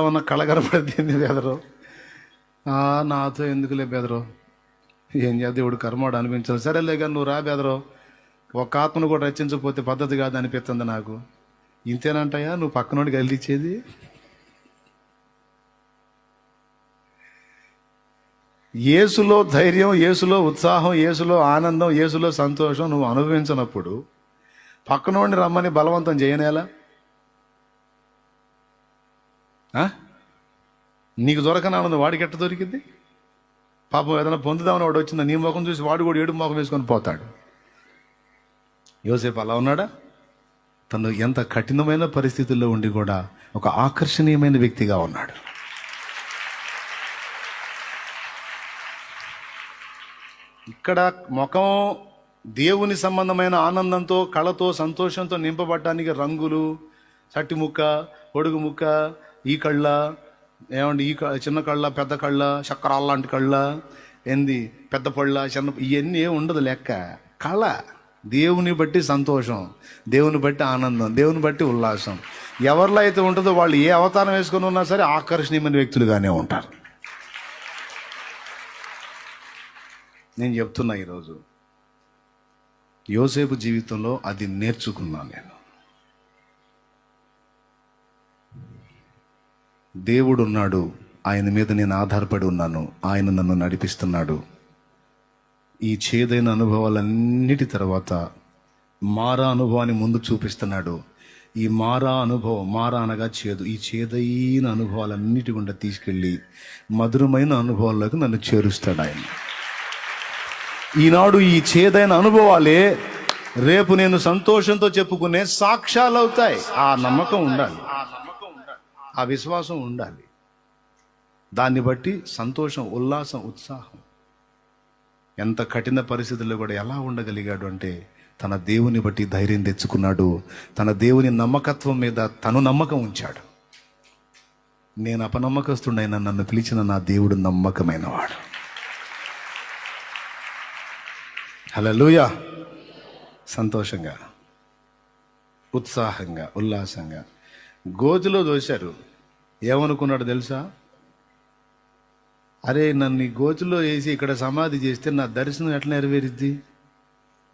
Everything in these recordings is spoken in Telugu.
ఉన్న కళ కనపడింది బెదరు. నాతో ఎందుకులే బెదరు? ఏం చేద్దాం ఇప్పుడు కర్మాడు అనిపించదు. సరేలే కానీ నువ్వు రా బెదరు. ఒక ఆత్మను కూడా రచించకపోతే పద్ధతి కాదు అనిపిస్తుంది నాకు. ఇంతేనంటాయా నువ్వు పక్కనోడికి వెళ్ళిచ్చేది ఏసులో ధైర్యం యేసులో ఉత్సాహం యేసులో ఆనందం యేసులో సంతోషం నువ్వు అనుభవించినప్పుడు పక్కనోడిని రమ్మని బలవంతం చేయనేలా? నీకు దొరకనానంద వాడికి ఎట్ట దొరికింది పాపం ఏదైనా పొందుదామని వాడు వచ్చిందా? నీ ముఖం చూసి వాడు కూడా ఏడు ముఖం వేసుకొని పోతాడు. యోసేపు అలా ఉన్నాడా? తను ఎంత కఠినమైన పరిస్థితుల్లో ఉండి కూడా ఒక ఆకర్షణీయమైన వ్యక్తిగా ఉన్నాడు. ఇక్కడ ముఖం దేవుని సంబంధమైన ఆనందంతో కళతో సంతోషంతో నింపబడటానికి రంగులు చట్టి ముక్క పొడుగు ముక్క ఈ కళ్ళ ఏమండి ఈ క- చిన్న కళ్ళ పెద్ద కళ్ళ చక్రాల లాంటి కళ్ళ ఏంది పెద్ద పళ్ళ చిన్న ఇవన్నీ ఏమి ఉండదు లెక్క. కళ దేవుని బట్టి సంతోషం దేవుని బట్టి ఆనందం దేవుని బట్టి ఉల్లాసం. ఎవరిలో అయితే ఉంటుందో వాళ్ళు ఏ అవతారం వేసుకుని ఉన్నా సరే ఆకర్షణీయమైన వ్యక్తులుగానే ఉంటారు. నేను చెప్తున్నా ఈరోజు యోసేపు జీవితంలో అది నేర్చుకున్నాను నేను. దేవుడు ఉన్నాడు ఆయన మీద నేను ఆధారపడి ఉన్నాను. ఆయన నన్ను నడిపిస్తున్నాడు. ఈ చేదైన అనుభవాలన్నిటి తర్వాత మారా అనుభవాన్ని ముందు చూపిస్తున్నాడు. ఈ మారా అనుభవం మారా అనగా చేదు. ఈ చేదైన అనుభవాలన్నిటి గుండా తీసుకెళ్ళి మధురమైన అనుభవాల్లోకి నన్ను చేరుస్తాడు ఆయన. ఈనాడు ఈ చేదైన అనుభవాలే రేపు నేను సంతోషంతో చెప్పుకునే సాక్ష్యాలు అవుతాయి ఆ నమ్మకం ఉండాలి. ఆ విశ్వాసం ఉండాలి. దాన్ని బట్టి సంతోషం ఉల్లాసం ఉత్సాహం. ఎంత కఠిన పరిస్థితుల్లో కూడా ఎలా ఉండగలిగాడు అంటే తన దేవుని బట్టి ధైర్యం తెచ్చుకున్నాడు. తన దేవుని నమ్మకత్వం మీద తను నమ్మకం ఉంచాడు. నేను అపనమ్మకస్తుడైన నన్ను పిలిచిన నా దేవుడు నమ్మకమైనవాడు. హలలుయా సంతోషంగా ఉత్సాహంగా ఉల్లాసంగా. గోతిలో దోశారు. ఏమనుకున్నాడు తెలుసా? అరే నన్ను ఈ వేసి ఇక్కడ సమాధి చేస్తే నా దర్శనం ఎట్లా నెరవేరుద్ది?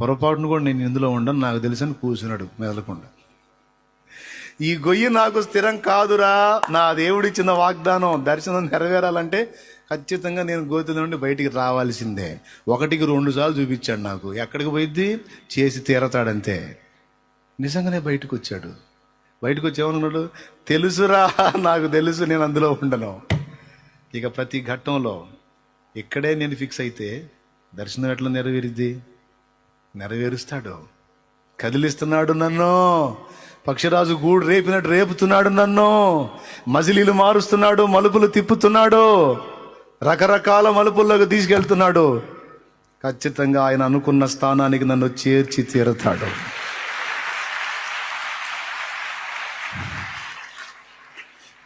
పొరపాటును కూడా నేను ఇందులో ఉండను నాకు తెలుసని కూర్చున్నాడు మెదలకుండా. ఈ గొయ్యి నాకు స్థిరం కాదురా నా దేవుడిచ్చిన వాగ్దానం దర్శనం నెరవేరాలంటే ఖచ్చితంగా నేను గోతుల నుండి బయటికి రావాల్సిందే. ఒకటికి రెండు సార్లు చూపించాడు నాకు. ఎక్కడికి పోయిద్ది? చేసి తీరతాడంతే. నిజంగానే బయటకు వచ్చాడు బయటకు వచ్చి తెలుసురా నాకు తెలుసు నేను అందులో ఉండను. ఇక ప్రతి ఘట్టంలో ఇక్కడే నేను ఫిక్స్ అయితే దర్శనం ఎట్లా నెరవేరిద్ది? నెరవేరుస్తాడు. కదిలిస్తున్నాడు నన్ను. పక్షిరాజు గూడు రేపినట్టు రేపుతున్నాడు నన్ను. మజిలీలు మారుస్తున్నాడు మలుపులు తిప్పుతున్నాడు. రకరకాల మలుపుల్లోకి తీసుకెళ్తున్నాడు. ఖచ్చితంగా ఆయన అనుకున్న స్థానానికి నన్ను చేర్చి తీరుతాడు.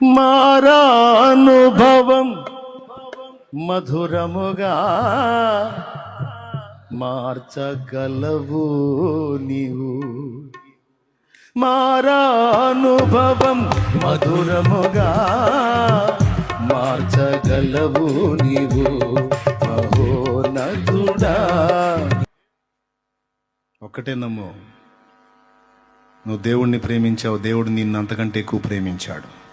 మారానుభవం మధురముగా మార్చగలవు నీవు. మారానుభవం మధురముగా మార్చగలవు నీవు. మహోనతుడా ఒక్కటే నమ్ము నువ్వు దేవుణ్ణి ప్రేమించావు దేవుడు నిన్ను అంతకంటే ఎక్కువ ప్రేమించాడు.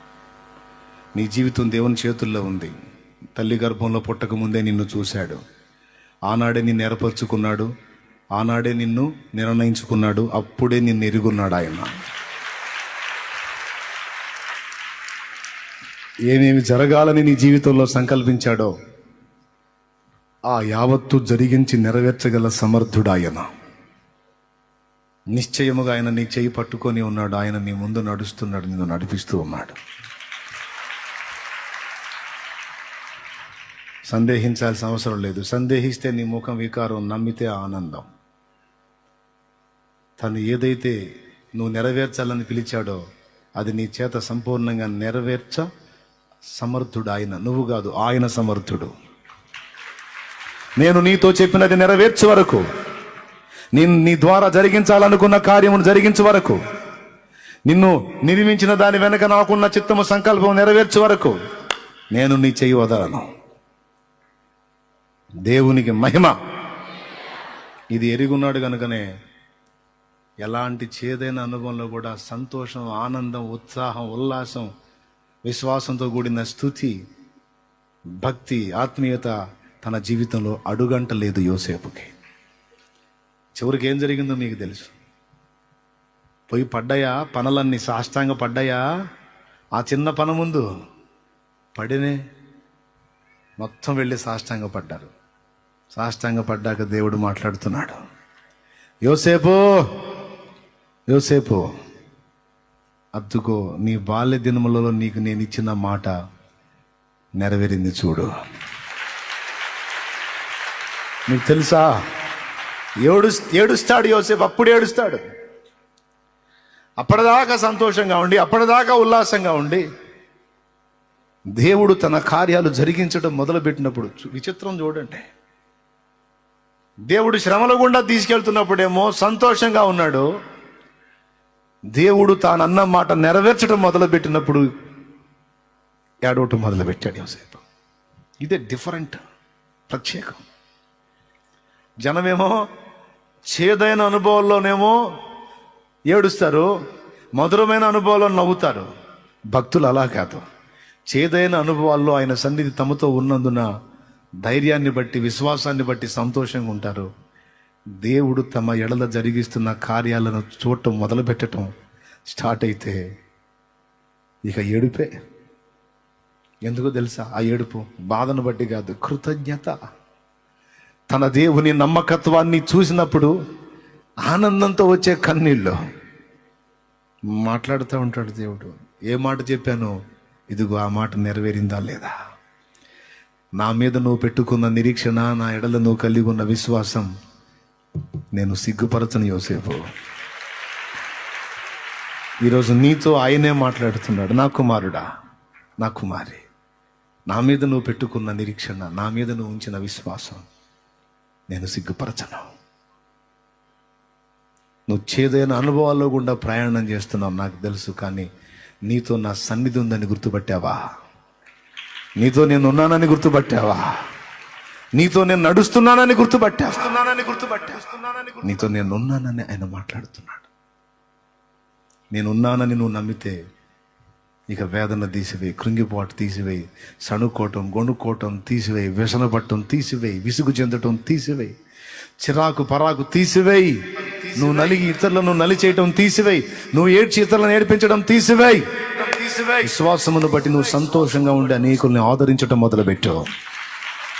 నీ జీవితం దేవుని చేతుల్లో ఉంది. తల్లి గర్భంలో పుట్టకముందే నిన్ను చూశాడు. ఆనాడే నిన్ను ఏర్పరచుకున్నాడు. ఆనాడే నిన్ను నిర్ణయించుకున్నాడు. అప్పుడే నిన్ను ఎరుగున్నాడు ఆయన. ఏమేమి జరగాలని నీ జీవితంలో సంకల్పించాడో ఆ యావత్తు జరిగించి నెరవేర్చగల సమర్థుడు ఆయన. నిశ్చయముగా ఆయన నీ చేయి పట్టుకొని ఉన్నాడు. ఆయన నీ ముందు నడుస్తున్నాడు నిన్ను నడిపిస్తూ ఉన్నాడు. సందేహించాల్సిన అవసరం లేదు. సందేహిస్తే నీ ముఖం వికారం నమ్మితే ఆనందం. తను ఏదైతే నువ్వు నెరవేర్చాలని పిలిచాడో అది నీ చేత సంపూర్ణంగా నెరవేర్చ సమర్థుడు ఆయన నువ్వు కాదు ఆయన సమర్థుడు. నేను నీతో చెప్పినది నెరవేర్చే వరకు నేను నీ ద్వారా జరిగించాలనుకున్న కార్యమును జరిగించే వరకు నిన్ను నిర్మించిన దాని వెనక నాకున్న చిత్తము సంకల్పం నెరవేర్చే వరకు నేను నీ చెయ్యి వదలను. దేవునికి మహిమ. ఇది ఎరుగున్నాడు కనుకనే ఎలాంటి చేదైన అనుభవంలో కూడా సంతోషం ఆనందం ఉత్సాహం ఉల్లాసం విశ్వాసంతో కూడిన స్థుతి భక్తి ఆత్మీయత తన జీవితంలో అడుగంట లేదు యోసేపుకి. చివరికి ఏం జరిగిందో మీకు తెలుసు. పోయి పడ్డాయా? పనులన్నీ సాష్టాంగ పడ్డాయా? ఆ చిన్న పన ముందు పడినే మొత్తం వెళ్ళి సాష్టాంగ పడ్డారు. సాష్టాంగపడ్డాక దేవుడు మాట్లాడుతున్నాడు. యోసేపు యోసేపు అద్దుకో నీ బాల్య దినములలో నీకు నేను ఇచ్చిన మాట నెరవేరింది చూడు. నీకు తెలుసా? ఏడు ఏడుస్తాడు యోసేపు అప్పుడు ఏడుస్తాడు. అప్పటిదాకా సంతోషంగా ఉండి అప్పటిదాకా ఉల్లాసంగా ఉండి దేవుడు తన కార్యాలు జరిగించడం మొదలుపెట్టినప్పుడు విచిత్రం చూడండి దేవుడు శ్రమల గుండా తీసుకెళ్తున్నప్పుడేమో సంతోషంగా ఉన్నాడు. దేవుడు తాను అన్న మాట నెరవేర్చడం మొదలుపెట్టినప్పుడు ఏడవటం మొదలుపెట్టాడు యోసేపు. ఇదే డిఫరెంట్ ప్రత్యేకం. జనమేమో చేదైన అనుభవాల్లోనేమో ఏడుస్తారు మధురమైన అనుభవాల్లో నవ్వుతారు. భక్తులు అలా కాదు. చేదైన అనుభవాల్లో ఆయన సన్నిధి తమతో ఉన్నందున ధైర్యాన్ని బట్టి విశ్వాసాన్ని బట్టి సంతోషంగా ఉంటారు. దేవుడు తమ ఎడల జరిగిస్తున్న కార్యాలను చూడటం మొదలు పెట్టడం స్టార్ట్ అయితే ఇక ఏడుపే. ఎందుకో తెలుసా? ఆ ఏడుపు బాధను బట్టి కాదు కృతజ్ఞత. తన దేవుని నమ్మకత్వాన్ని చూసినప్పుడు ఆనందంతో వచ్చే కన్నీళ్ళు. మాట్లాడుతూ ఉంటాడు దేవుడు. ఏ మాట చెప్పాను ఇదిగో ఆ మాట నెరవేరిందా లేదా? నా మీద నువ్వు పెట్టుకున్న నిరీక్షణ నా ఎడల నువ్వు కలిగి ఉన్న విశ్వాసం నేను సిగ్గుపరచను యోసేపు. ఈరోజు నీతో ఆయనే మాట్లాడుతున్నాడు. నా కుమారుడా నా కుమారి నా మీద నువ్వు పెట్టుకున్న నిరీక్షణ నా మీద నువ్వు ఉంచిన విశ్వాసం నేను సిగ్గుపరచను. నువ్వు చేదైన అనుభవాల్లో గుండా ప్రయాణం చేస్తున్నావు నాకు తెలుసు కానీ నీతో నా సన్నిధి ఉందని గుర్తుపట్టావా? నీతో నేను ఉన్నానని గుర్తుపట్టావా? నీతో నేను నడుస్తున్నానని గుర్తుపట్టావా? నీతో నేను ఉన్నానని ఆయన మాట్లాడుతున్నాడు. నేనున్నానని నువ్వు నమ్మితే ఇక వేదన తీసివేయి కృంగిపోటు తీసివేయి సణుకోవటం గొణుకోవటం తీసివేయి వ్యసన పట్టడం తీసివేయి విసుగు చెందటం తీసివేయి చిరాకు పరాకు తీసివేయి నువ్వు నలిగి ఇతరులను నలి చేయటం తీసివేయి నువ్వు ఏడ్చి ఇతరులను ఏడిపించడం తీసివేయి. విశ్వాసమును బట్టి నువ్వు సంతోషంగా ఉండి అనేకుల్ని ఆదరించడం మొదలుపెట్టు.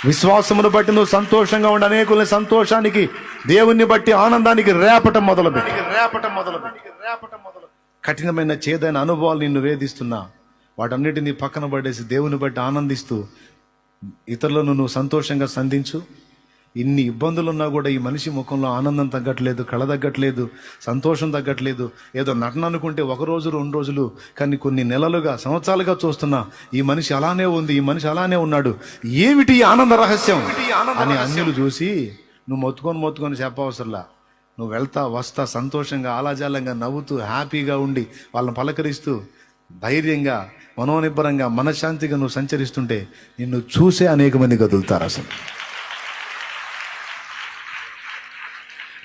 విశ్వాసమును బట్టి నువ్వు సంతోషంగా ఉండి అనేకుల్ని సంతోషానికి దేవుణ్ణి బట్టి ఆనందానికి రేపటం మొదలుపెట్టి. రేపటం మొదలుపెట్టి. రేపటం మొదలు కఠినమైన చేదైన అనుభవాలు నిన్ను వేధిస్తున్నా. వాటన్నిటినీ పక్కన పడేసి దేవుని బట్టి ఆనందిస్తూ ఇతరులను నువ్వు సంతోషంగా సంధించు. ఇన్ని ఇబ్బందులు ఉన్నా కూడా ఈ మనిషి ముఖంలో ఆనందం తగ్గట్లేదు కళ తగ్గట్లేదు సంతోషం తగ్గట్లేదు. ఏదో నటన అనుకుంటే ఒక రోజు రెండు రోజులు కానీ కొన్ని నెలలుగా సంవత్సరాలుగా చూస్తున్నా ఈ మనిషి అలానే ఉంది ఈ మనిషి అలానే ఉన్నాడు. ఏమిటి ఆనంద రహస్యం? అని అన్యులు చూసి నువ్వు మొత్తుకొని మొత్తుకొని చెప్పవసరంలా. నువ్వు వెళ్తా వస్తా సంతోషంగా ఆలాజాలంగా నవ్వుతూ హ్యాపీగా ఉండి వాళ్ళని పలకరిస్తూ ధైర్యంగా మనోనిబ్బరంగా మనశ్శాంతిగా నువ్వు సంచరిస్తుంటే నిన్ను చూసే అనేక మంది కదులుతారు అసలు.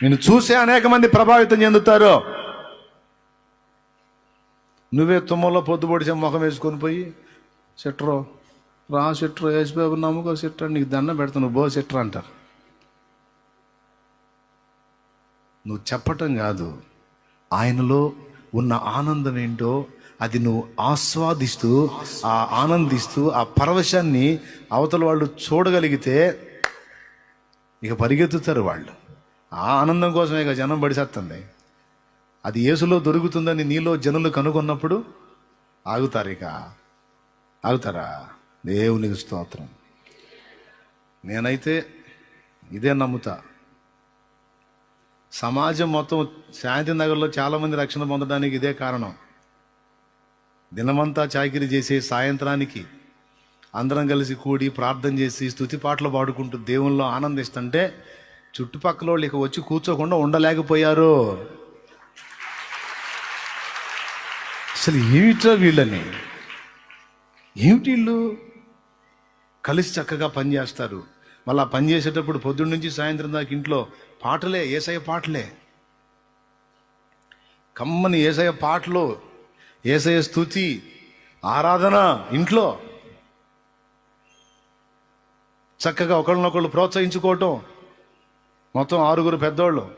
నేను చూసే అనేక మంది ప్రభావితం చెందుతారు. నువ్వే తుమ్మలో పొద్దుపొడిచే ముఖం వేసుకొని పోయి సిట్రో రా సిట్రో యేసుబాబు నమ్ముకో సిట్రా నీకు దండం పెడతాను నువ్వు బో సిట్రా అంటారు. నువ్వు చెప్పటం కాదు ఆయనలో ఉన్న ఆనందం ఏంటో అది నువ్వు ఆస్వాదిస్తూ ఆ ఆనందిస్తూ ఆ పరవశాన్ని అవతల వాళ్ళు చూడగలిగితే ఇక పరిగెత్తుతారు వాళ్ళు. ఆ ఆనందం కోసమే ఇక జనం బడిసేస్తుంది. అది యేసులో దొరుకుతుందని నీలో జనులు కనుగొన్నప్పుడు ఆగుతారు ఇక. ఆగుతారా? దేవునికి స్తోత్రం. నేనైతే ఇదే నమ్ముతా. సమాజం మొత్తం శాంతి నగర్లో చాలామంది రక్షణ పొందడానికి ఇదే కారణం. దినమంతా చాకిరి చేసే సాయంత్రానికి అందరం కలిసి కూడి ప్రార్థన చేసి స్తుతి పాటలు పాడుకుంటూ దేవుల్లో ఆనందిస్తుంటే చుట్టుపక్కల వాళ్ళు ఇక వచ్చి కూర్చోకుండా ఉండలేకపోయారు. అసలు ఏమిట్రా వీళ్ళని? ఏమిటి వీళ్ళు? కలిసి చక్కగా పనిచేస్తారు మళ్ళీ ఆ పని చేసేటప్పుడు పొద్దున్న నుంచి సాయంత్రం దాకా ఇంట్లో పాటలే ఏసయ పాటలే. కమ్మని ఏసయ్య పాటలు ఏసయ్య స్థుతి ఆరాధన ఇంట్లో. చక్కగా ఒకళ్ళనొకళ్ళు ప్రోత్సహించుకోవటం మొత్తం ఆరుగురు పెద్దోళ్ళు.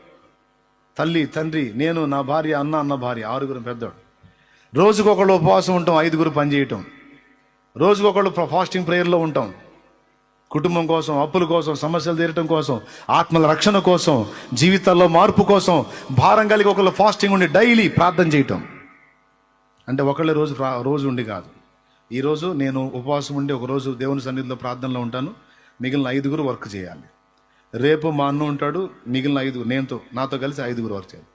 తల్లి తండ్రి నేను నా భార్య అన్న అన్న భార్య ఆరుగురు పెద్దోడు రోజుకొకళ్ళు ఉపవాసం ఉంటాం ఐదుగురు పని చేయటం. రోజుకొకళ్ళు ఫాస్టింగ్ ప్రేయర్లో ఉంటాం. కుటుంబం కోసం అప్పుల కోసం సమస్యలు తీరటం కోసం ఆత్మల రక్షణ కోసం జీవితాల్లో మార్పు కోసం భారం కలిగి ఒకళ్ళు ఫాస్టింగ్ ఉండి డైలీ ప్రార్థన చేయటం. అంటే ఒకళ్ళే రోజు ప్రా- రోజు ఉండి కాదు. ఈరోజు నేను ఉపవాసం ఉండి ఒక రోజు దేవుని సన్నిధిలో ప్రార్థనలో ఉంటాను. మిగిలిన ఐదుగురు వర్క్ చేయాలి. రేపు మా అన్న ఉంటాడు మిగిలిన ఐదుగురు నేనుతో నాతో కలిసి ఐదుగురు వర్క్ చేయాలి.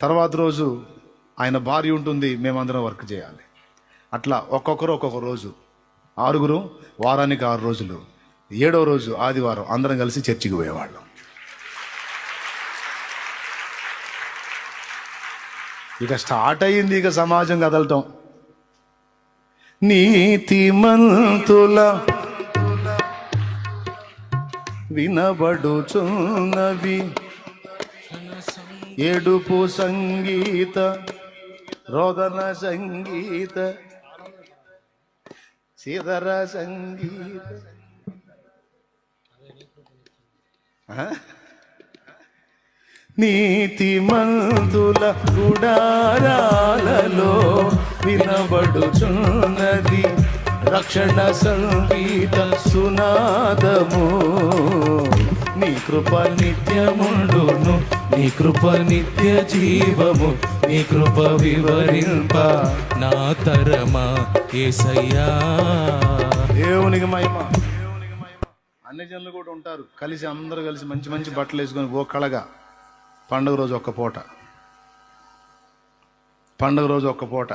తర్వాత రోజు ఆయన భార్య ఉంటుంది మేమందరం వర్క్ చేయాలి. అట్లా ఒక్కొక్కరు ఒక్కొక్క రోజు. ఆరుగురు వారానికి ఆరు రోజులు. ఏడో రోజు ఆదివారం అందరం కలిసి చర్చికి పోయేవాళ్ళం. ఇక స్టార్ట్ అయ్యింది ఇక సమాజం కదలటం. నీతిమంతుల వినబడుచున్నవి. ఎడుపు సంగీత రోదన సంగీత సీదర సంగీత. నీతి మందుల గుడారాలలో వినబడుచున్నది. రక్షణ సంగీత సునాదము. నీ కృప నిత్యముండును నీ కృప నిత్య జీవము నీ కృప వివరింప నా తరమా ఏసయ్యా. దేవునికి మహిమ. అన్ని జనులు కూడా ఉంటారు. కలిసి అందరూ కలిసి మంచి మంచి బట్టలు వేసుకొని ఓ కళగా. పండుగ రోజు ఒక్క పూట. పండుగ రోజు ఒక్క పూట.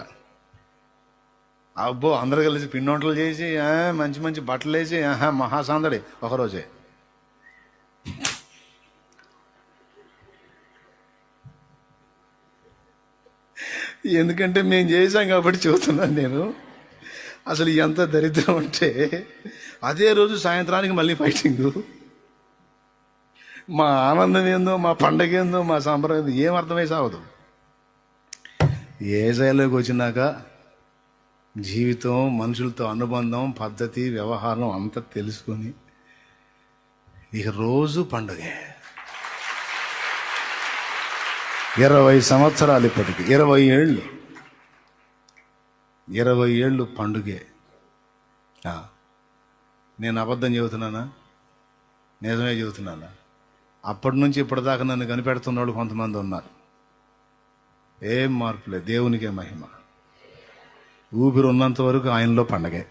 అబ్బో అందరు కలిసి పిండి వంటలు చేసి ఆ, మంచి మంచి బట్టలు వేసి మహాసాందడి ఒకరోజే. ఎందుకంటే మేము చేసాం కాబట్టి చూస్తున్నాను నేను. అసలు ఎంత దరిద్రం అంటే అదే రోజు సాయంత్రానికి మళ్ళీ ఫైటింగ్. మా ఆనందం ఏందో మా పండగ ఏందో మా సంబరం ఏందో ఏం అర్థమై సాగదు ఏ శైలిలోకి వచ్చినాక జీవితం మనుషులతో అనుబంధం పద్ధతి వ్యవహారం అంతా తెలుసుకొని ఇక రోజు పండుగే. ఇరవై సంవత్సరాలు ఇప్పటికి. ఇరవై ఏళ్ళు. ఇరవై ఏళ్ళు పండుగే. నేను అబద్ధం చెబుతున్నానా? నిజమే చెబుతున్నానా? అప్పటి నుంచి ఇప్పటిదాకా నన్ను కనిపెడుతున్న వాళ్ళు కొంతమంది ఉన్నారు. ఏం మార్పులే. దేవునికే మహిమ. ఊపిరి ఉన్నంత వరకు ఆయనలో పండగే.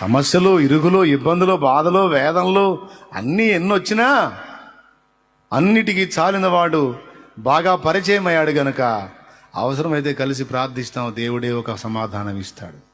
సమస్యలు ఇరుగులు ఇబ్బందులు బాధలు వేదనలు అన్నీ ఎన్ని వచ్చినా అన్నిటికీ చాలిన వాడు బాగా పరిచయం అయ్యాడు గనక అవసరమైతే కలిసి ప్రార్థిస్తాం. దేవుడే ఒక సమాధానం ఇస్తాడు